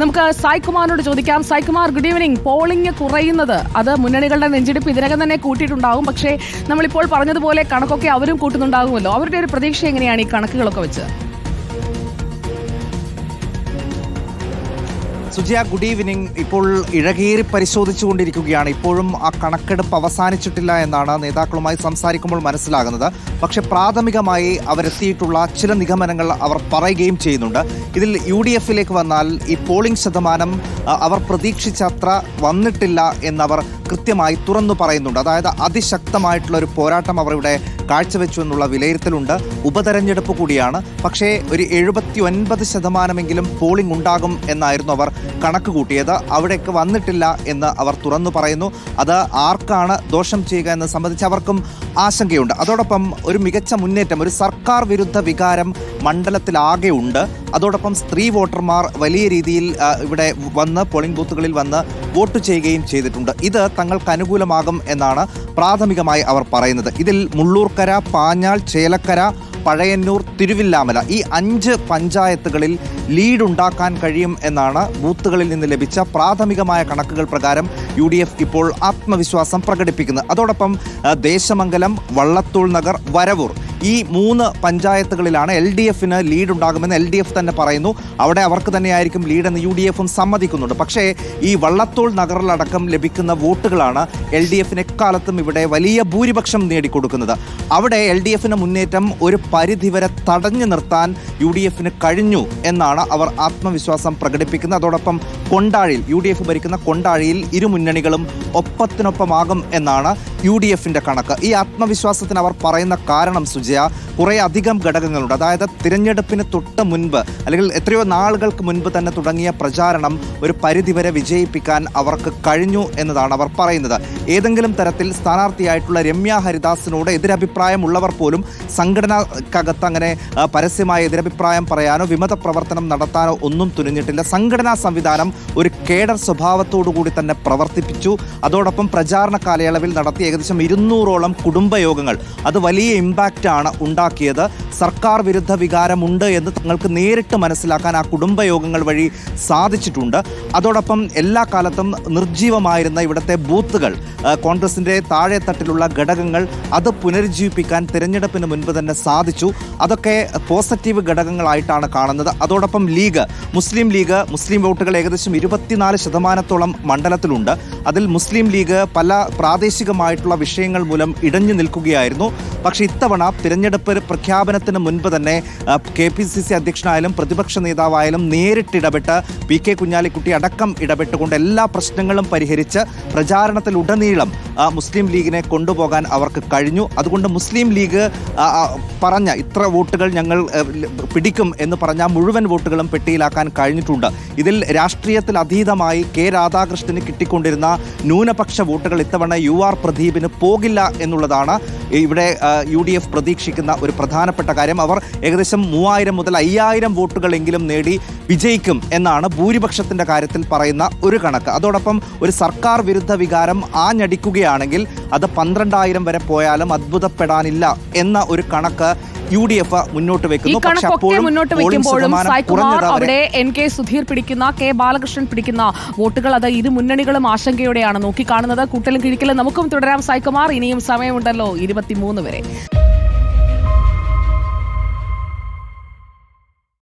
നമുക്ക് സായ്കുമാറിനോട് ചോദിക്കാം. Saikumar good evening polling കുറയുന്നത്. അത് മുന്നണികളുടെ നെഞ്ചെടുപ്പ് ഇതിനകം തന്നെ കൂട്ടിയിട്ടുണ്ടാകും പക്ഷേ നമ്മളിപ്പോൾ പറഞ്ഞതുപോലെ കണക്കൊക്കെ അവരും കൂട്ടുന്നുണ്ടാകുമല്ലോ. അവരുടെ ഒരു പ്രതീക്ഷ എങ്ങനെയാണ് ഈ കണക്കുകളൊക്കെ വെച്ച്? സുജിയ ഗുഡ് ഈവനിങ് ഇപ്പോൾ ഇഴകേറി പരിശോധിച്ചുകൊണ്ടിരിക്കുകയാണ്. ഇപ്പോഴും ആ കണക്കെടുപ്പ് അവസാനിച്ചിട്ടില്ല എന്നാണ് നേതാക്കളുമായി സംസാരിക്കുമ്പോൾ മനസ്സിലാകുന്നത്. പക്ഷേ പ്രാഥമികമായി അവരെത്തിയിട്ടുള്ള ചില നിഗമനങ്ങൾ അവർ പറയുകയും ചെയ്യുന്നുണ്ട്. ഇതിൽ യു ഡി എഫിലേക്ക് വന്നാൽ ഈ പോളിംഗ് ശതമാനം അവർ പ്രതീക്ഷിച്ചത്ര വന്നിട്ടില്ല എന്നവർ കൃത്യമായി തുറന്നു പറയുന്നുണ്ട്. അതായത് അതിശക്തമായിട്ടുള്ള ഒരു പോരാട്ടം അവർ ഇവിടെ കാഴ്ചവെച്ചു എന്നുള്ള വിലയിരുത്തലുണ്ട്. ഉപതെരഞ്ഞെടുപ്പ് കൂടിയാണ്. പക്ഷേ ഒരു എഴുപത്തി ഒൻപത് ശതമാനമെങ്കിലും പോളിംഗ് ഉണ്ടാകും എന്നായിരുന്നു അവർ കണക്ക് കൂട്ടിയത്. അവിടേക്ക് വന്നിട്ടില്ല എന്ന് അവർ തുറന്നു പറയുന്നു. അത് ആർക്കാണ് ദോഷം ചെയ്യുക എന്ന് സംബന്ധിച്ച് അവർക്കും ആശങ്കയുണ്ട്. അതോടൊപ്പം ഒരു മികച്ച മുന്നേറ്റം ഒരു സർക്കാർ വിരുദ്ധ വികാരം മണ്ഡലത്തിലാകെ ഉണ്ട് അതോടൊപ്പം സ്ത്രീ വോട്ടർമാർ വലിയ രീതിയിൽ ഇവിടെ വന്ന് പോളിംഗ് ബൂത്തുകളിൽ വന്ന് വോട്ട് ചെയ്യുകയും ചെയ്തിട്ടുണ്ട്. ഇത് തങ്ങൾക്ക് അനുകൂലമാകും എന്നാണ് പ്രാഥമികമായി അവർ പറയുന്നത്. ഇതിൽ മുള്ളൂർക്കര പാഞ്ഞാൾ ചേലക്കര പഴയന്നൂർ തിരുവില്ലാമല ഈ അഞ്ച് പഞ്ചായത്തുകളിൽ ലീഡ് ഉണ്ടാക്കാൻ കഴിയും എന്നാണ് ബൂത്തുകളിൽ നിന്ന് ലഭിച്ച പ്രാഥമികമായ കണക്കുകൾ പ്രകാരം യു ഡി എഫ് ഇപ്പോൾ ആത്മവിശ്വാസം പ്രകടിപ്പിക്കുന്നത് അതോടൊപ്പം ദേശമംഗലം വള്ളത്തോൾ നഗർ വരവൂർ ഈ മൂന്ന് പഞ്ചായത്തുകളിലാണ് എൽ ഡി എഫിന് ലീഡ് ഉണ്ടാകുമെന്ന് എൽ ഡി എഫ് തന്നെ പറയുന്നു. അവിടെ അവർക്ക് തന്നെയായിരിക്കും ലീഡ് എന്ന് യു ഡി എഫും സമ്മതിക്കുന്നുണ്ട്. പക്ഷേ ഈ വള്ളത്തോൾ നഗറിലടക്കം ലഭിക്കുന്ന വോട്ടുകളാണ് എൽ ഡി എഫിന് എക്കാലത്തും ഇവിടെ വലിയ ഭൂരിപക്ഷം നേടിക്കൊടുക്കുന്നത്. അവിടെ എൽ ഡി എഫിന് മുന്നേറ്റം ഒരു പരിധിവരെ തടഞ്ഞു നിർത്താൻ യു ഡി എഫിന് കഴിഞ്ഞു എന്നാണ് അവർ ആത്മവിശ്വാസം പ്രകടിപ്പിക്കുന്നത്. അതോടൊപ്പം കൊണ്ടാഴിയിൽ യു ഡി എഫ് ഭരിക്കുന്ന കൊണ്ടാഴിയിൽ ഇരു മുന്നണികളും ഒപ്പത്തിനൊപ്പമാകും എന്നാണ് യു ഡി എഫിന്റെ കണക്ക്. ഈ ആത്മവിശ്വാസത്തിന് അവർ പറയുന്ന കാരണം സുജയ കുറേ അധികം ഘടകങ്ങളുണ്ട്. അതായത് തിരഞ്ഞെടുപ്പിന് തൊട്ട് മുൻപ് അല്ലെങ്കിൽ എത്രയോ നാളുകൾക്ക് മുൻപ് തന്നെ തുടങ്ങിയ പ്രചാരണം ഒരു പരിധിവരെ വിജയിപ്പിക്കാൻ അവർക്ക് കഴിഞ്ഞു എന്നതാണ് അവർ പറയുന്നത്. ഏതെങ്കിലും തരത്തിൽ സ്ഥാനാർത്ഥിയായിട്ടുള്ള രമ്യ ഹരിദാസിനോട് എതിരഭിപ്രായമുള്ളവർ പോലും സംഘടനക്കകത്ത് അങ്ങനെ പരസ്യമായ എതിരഭിപ്രായം പറയാനോ വിമത പ്രവർത്തനം നടത്താനോ ഒന്നും തുനിഞ്ഞിട്ടില്ല. സംഘടനാ സംവിധാനം ഒരു കേഡർ കൂടി തന്നെ പ്രവർത്തിപ്പിച്ചു. അതോടൊപ്പം പ്രചാരണ കാലയളവിൽ നടത്തിയ ഏകദേശം ഇരുന്നൂറോളം കുടുംബയോഗങ്ങൾ അത് വലിയ ഇമ്പാക്റ്റാണ് ഉണ്ടാക്കിയത്. സർക്കാർ വിരുദ്ധ വികാരമുണ്ട് എന്ന് തങ്ങൾക്ക് നേരിട്ട് മനസ്സിലാക്കാൻ ആ കുടുംബയോഗങ്ങൾ വഴി സാധിച്ചിട്ടുണ്ട്. അതോടൊപ്പം എല്ലാ കാലത്തും നിർജീവമായിരുന്ന ഇവിടുത്തെ ബൂത്തുകൾ കോൺഗ്രസിന്റെ താഴെത്തട്ടിലുള്ള ഘടകങ്ങൾ അത് പുനരുജ്ജീവിപ്പിക്കാൻ തിരഞ്ഞെടുപ്പിന് മുൻപ് തന്നെ സാധിച്ചു. അതൊക്കെ പോസിറ്റീവ് ഘടകങ്ങളായിട്ടാണ് കാണുന്നത്. അതോടൊപ്പം ലീഗ് മുസ്ലിം ലീഗ് മുസ്ലിം വോട്ടുകൾ ഏകദേശം ഇരുപത്തിനാല് ശതമാനത്തോളം മണ്ഡലത്തിലുണ്ട്. അതിൽ മുസ്ലിം ലീഗ് പല പ്രാദേശികമായിട്ടുള്ള വിഷയങ്ങൾ മൂലം ഇടഞ്ഞു നിൽക്കുകയായിരുന്നു. പക്ഷേ ഇത്തവണ തിരഞ്ഞെടുപ്പ് പ്രഖ്യാപനത്തിന് മുൻപ് തന്നെ കെ പി സി സി അധ്യക്ഷനായാലും പ്രതിപക്ഷ നേതാവായാലും നേരിട്ടിടപെട്ട് പി കെ കുഞ്ഞാലിക്കുട്ടി അടക്കം ഇടപെട്ടുകൊണ്ട് എല്ലാ പ്രശ്നങ്ങളും പരിഹരിച്ച് പ്രചാരണത്തിലുടനീളം മുസ്ലിം ലീഗിനെ കൊണ്ടുപോകാൻ അവർക്ക് കഴിഞ്ഞു. അതുകൊണ്ട് മുസ്ലിം ലീഗ് പറഞ്ഞ ഇത്ര വോട്ടുകൾ ഞങ്ങൾ പിടിക്കും എന്ന് പറഞ്ഞ മുഴുവൻ വോട്ടുകളും പെട്ടിയിലാക്കാൻ കഴിഞ്ഞിട്ടുണ്ട്. ഇതിൽ രാഷ്ട്രീയത്തിൽ അതീതമായി കെ രാധാകൃഷ്ണന് കിട്ടിക്കൊണ്ടിരുന്ന ന്യൂനപക്ഷ വോട്ടുകൾ ഇത്തവണ യു ആർ പ്രദീപിന് പോകില്ല എന്നുള്ളതാണ് ഇവിടെ യു ഡി എഫ് പ്രതീക്ഷിക്കുന്ന ഒരു പ്രധാനപ്പെട്ട കാര്യം. അവർ ഏകദേശം മൂവായിരം മുതൽ അയ്യായിരം വോട്ടുകളെങ്കിലും നേടി വിജയിക്കും എന്നാണ് ഭൂരിപക്ഷത്തിന്റെ കാര്യത്തിൽ പറയുന്ന ഒരു കണക്ക്. അതോടൊപ്പം ഒരു സർക്കാർ വിരുദ്ധ വികാരം ആഞ്ഞടിക്കുകയാണെങ്കിൽ അത് പന്ത്രണ്ടായിരം വരെ പോയാലും അത്ഭുതപ്പെടാനില്ല എന്ന ഒരു കണക്ക് യു ഡി എഫ് മുന്നോട്ട് വെക്കുന്നു. പക്ഷെ അപ്പോഴും മുന്നോട്ട് വെക്കുമ്പോഴും ശതമാനം അവരെ അവിടെ എൻ കെ സുധീർ പിടിക്കുന്ന കെ ബാലകൃഷ്ണൻ പിടിക്കുന്ന വോട്ടുകൾ അത് ഇരു മുന്നണികളും ആശങ്കയോടെയാണ് നോക്കിക്കാണുന്നത്. കൂട്ടലും കിഴിക്കലും നമുക്കും തുടരാം സായ്കുമാർ ഇനിയും സമയമുണ്ടല്ലോ ഇരുപത്തിമൂന്ന് വരെ.